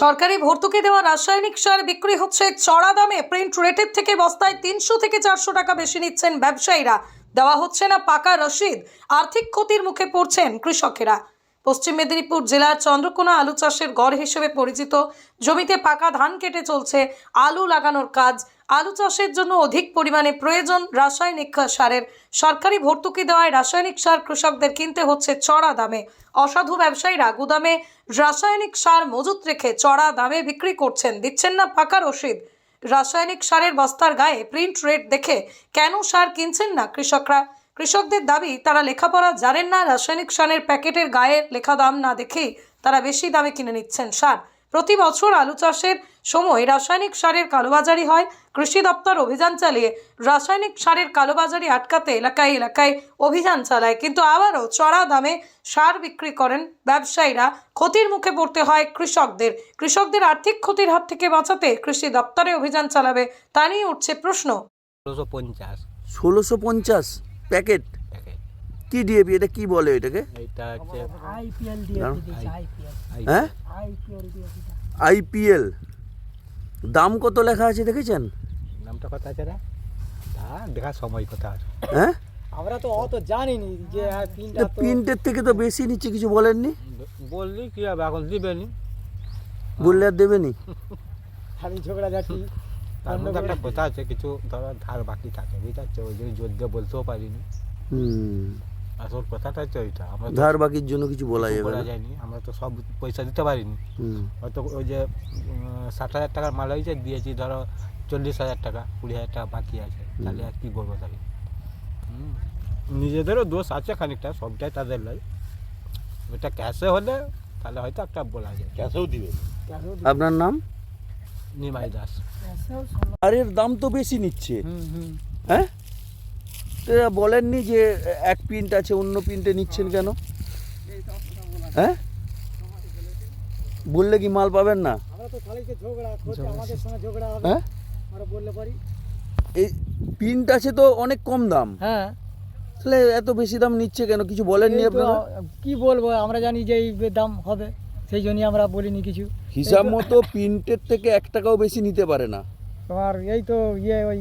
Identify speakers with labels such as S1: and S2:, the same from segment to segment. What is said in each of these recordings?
S1: সরকারি ভর্তুকি দেওয়া রাসায়নিক সার বিক্রি হচ্ছে চড়া দামে। প্রিন্ট রেটের থেকে বস্তায় তিনশো থেকে চারশো টাকা বেশি নিচ্ছেন ব্যবসায়ীরা। দেওয়া হচ্ছে না পাকা রসিদ। আর্থিক ক্ষতির মুখে পড়ছেন কৃষকেরা। পশ্চিম মেদিনীপুর জেলার চন্দ্রকোনা আলু চাষের গড় হিসেবে পরিচিত। জমিতে পাকা ধান কেটে চলছে। আলু লাগানোর কাজ আলু চাষের জন্য অধিক পরিমাণে প্রয়োজন। রাসায়নিক সারের সরকারি ভর্তুকি দেওয়ায় রাসায়নিক সার কৃষকদের কিনতে হচ্ছে চড়া দামে। অসাধু ব্যবসায়ীরা গুদামে রাসায়নিক সার মজুত রেখে চড়া দামে বিক্রি করছেন। দিচ্ছেন না পাকা রসিদ। রাসায়নিক সারের বস্তার গায়ে প্রিন্ট রেট দেখে কেন সার কিনছেন না কৃষকরা? কৃষকদের দাবি, তারা লেখাপড়া জানেন না, রাসায়নিক সারের প্যাকেটের গায়ে লেখা দাম না দেখেই তারা বেশি দামে কিনে নিচ্ছেন সার। প্রতি বছর আলু চাষের সময় রাসায়নিক সারের কালোবাজারি হয়। কৃষি দপ্তর অভিযান চালিয়ে রাসায়নিক সারের কালোবাজারি আটকাতে এলাকায় এলাকায় অভিযান চালায়। কিন্তু আবারও চড়া দামে সার বিক্রি করেন ব্যবসায়ীরা। ক্ষতির মুখে পড়তে হয় কৃষকদের। কৃষকদের আর্থিক ক্ষতির হাত থেকে বাঁচাতে কৃষি দপ্তরে অভিযান চালাবে তা নিয়ে উঠছে প্রশ্ন।
S2: ষোলোশো পঞ্চাশ।
S3: ষোলোশো পঞ্চাশ প্যাকেট?
S2: প্যাকেট
S3: কি ডিএপি এটা কি বলে এটাকে?
S2: এইটা হচ্ছে
S4: আইপিএল। দিয়েছে আইপিএল
S3: হ্যাঁ?
S4: আইপিএল দিয়ে
S3: আইপিএল দাম কত লেখা আছে দেখেছেন?
S2: নামটা কথা আছে রে? তা দেখার সময় কথা আছে।
S3: হ্যাঁ?
S4: আমরা তো অত জানিনি যে আর পিনটা তো
S3: প্রিন্টের থেকে তো বেশি নিচ্ছে কিছু বলেননি?
S2: বললি কি হবে এখন দিবেনি।
S3: বললে আর দেবেনি?
S4: খালি ঝগড়া ঝাঁটি
S2: তার মধ্যে একটা কথা আছে কিছু ধরো ধার বাকি থাকে বুঝতে পারছ? ওই জন্য জোর দিয়ে বলতেও পারিনি।
S3: হুম।
S2: আসল কথাটা হচ্ছে ওইটা আমরা
S3: ধার বাকির জন্য কিছু বলা যাবে
S2: বলা
S3: না।
S2: যায়নি আমরা তো সব পয়সা দিতে পারিনি। হয়তো ওই যে ষাট হাজার টাকার মাল হয়েছে দিয়েছি ধরো চল্লিশ হাজার টাকা কুড়ি হাজার টাকা বাকি আছে তাহলে আর কি বলব তাকে হুম। নিজেদেরও দোষ আছে খানিকটা সবটাই তাদের লাই। ওটা ক্যাশে হলে তাহলে হয়তো একটা বলা যায়।
S5: ক্যাশেও দিবে।
S3: আপনার নাম?
S2: নিমাই দাস।
S3: সারের দাম তো বেশি নিচ্ছে।
S4: হুম হুম।
S3: হ্যাঁ? তো এরা বলেননি যে এক প্রিন্ট আছে অন্য প্রিন্টে নিচ্ছেন কেন? হ্যাঁ? বললে কি মাল পাবেন না?
S4: আমরা তো খালি যে ঝগড়া করছে আমাদের সঙ্গে ঝগড়া হবে।
S3: হ্যাঁ?
S4: বললে পারি।
S3: এই প্রিন্ট আছে তো অনেক কম দাম।
S4: হ্যাঁ।
S3: তাহলে এত বেশি দাম নিচ্ছে কেন? কিছু বলেননি আপনারা?
S4: কি বলব আমরা জানি যে এই দাম হবে সেই জন্যই আমরা বলিনি কিছু।
S3: হিসাব মতো প্রিন্টের থেকে এক টাকাও বেশি নিতে পারে না।
S4: তোমার এই তো ইয়ে ওই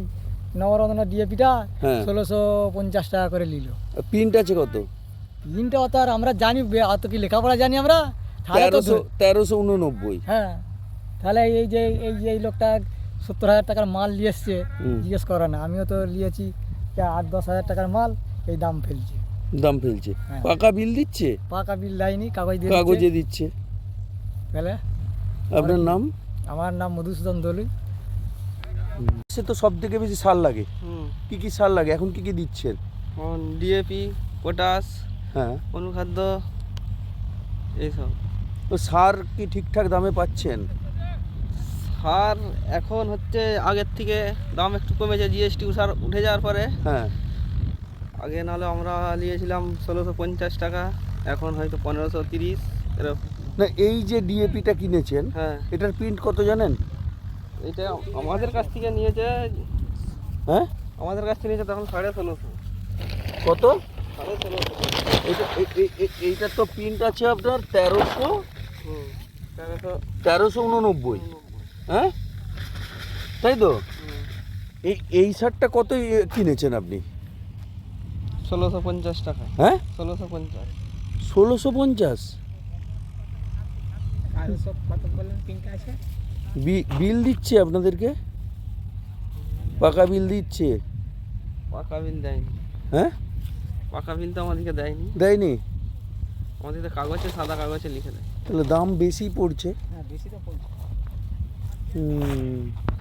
S4: নবরত্ন ডিএপিটা
S3: হ্যাঁ।
S4: ষোলোশো পঞ্চাশ টাকা করে নিল
S3: প্রিন্ট আছে কত?
S4: অত আর আমরা জানি অত কি লেখাপড়া জানি আমরা?
S3: তেরোশো তেরোশো উননব্বই।
S4: হ্যাঁ। তাহলে এই যে এই যে এই লোকটা সত্তর হাজার টাকার মাল নিয়ে এসছে জিজ্ঞেস করে না। আমিও তো নিয়েছি আট দশ হাজার টাকার মাল এই দাম ফেলছে।
S3: দাম ফেলছে।
S4: হ্যাঁ।
S3: পাকা বিল দিচ্ছে?
S4: পাকা বিল দেয়নি কাগজ দিয়ে
S3: কাগজে
S4: দিচ্ছে।
S3: দিচ্ছে।
S4: তাহলে?
S3: আপনার নাম?
S4: আমার নাম মধুসূদন দলুই।
S3: সে তো সব থেকে বেশি সার লাগে। কি কি সার লাগে? এখন কি কি দিচ্ছেন?
S6: ডিএপি পটাশ
S3: হ্যাঁ।
S6: অনুখাদ্য এইসব।
S3: তো সার কি ঠিকঠাক দামে পাচ্ছেন?
S6: সার এখন হচ্ছে আগের থেকে দাম একটু কমেছে জিএসটি সার উঠে যাওয়ার পরে।
S3: হ্যাঁ।
S6: আগে নাহলে আমরা নিয়েছিলাম ষোলোশো পঞ্চাশ টাকা এখন হয়তো পনেরোশো তিরিশ এরকম।
S3: না এই যে ডিএপিটা কিনেছেন
S6: হ্যাঁ।
S3: এটার প্রিন্ট কত জানেন?
S6: এটা আমাদের কাছ থেকে নিয়েছে
S3: হ্যাঁ?
S6: আমাদের কাছ থেকে নিয়েছে তখন সাড়ে ষোলোশো।
S3: কত?
S6: সাড়ে ষোলোশো।
S3: এটা এইটার তো প্রিন্ট আছে আপনার তেরোশো?
S6: তেরোশো।
S3: তেরোশো উননব্বই। হ্যাঁ? তাই তো? এই এই শার্টটা কত কিনেছেন আপনি?
S6: ষোলোশো পঞ্চাশ টাকা।
S3: হ্যাঁ?
S6: ষোলোশো পঞ্চাশ।
S3: ষোলোশো পঞ্চাশ?
S4: আর সব কত বললেন তিনটা আছে?
S3: বিল দিচ্ছে আপনাদেরকে? পাকা বিল দিচ্ছে।
S6: পাকা বিল দেয়নি।
S3: হ্যাঁ?
S6: পাকা বিল তো আমাদেরকে দেয়নি।
S3: দেয়নি?
S6: আমাদের তো কাগজে সাদা কাগজে লিখে দেয়।
S3: তাহলে দাম বেশি পড়ছে।
S4: হ্যাঁ বেশি তো পড়ছে।
S3: হুম।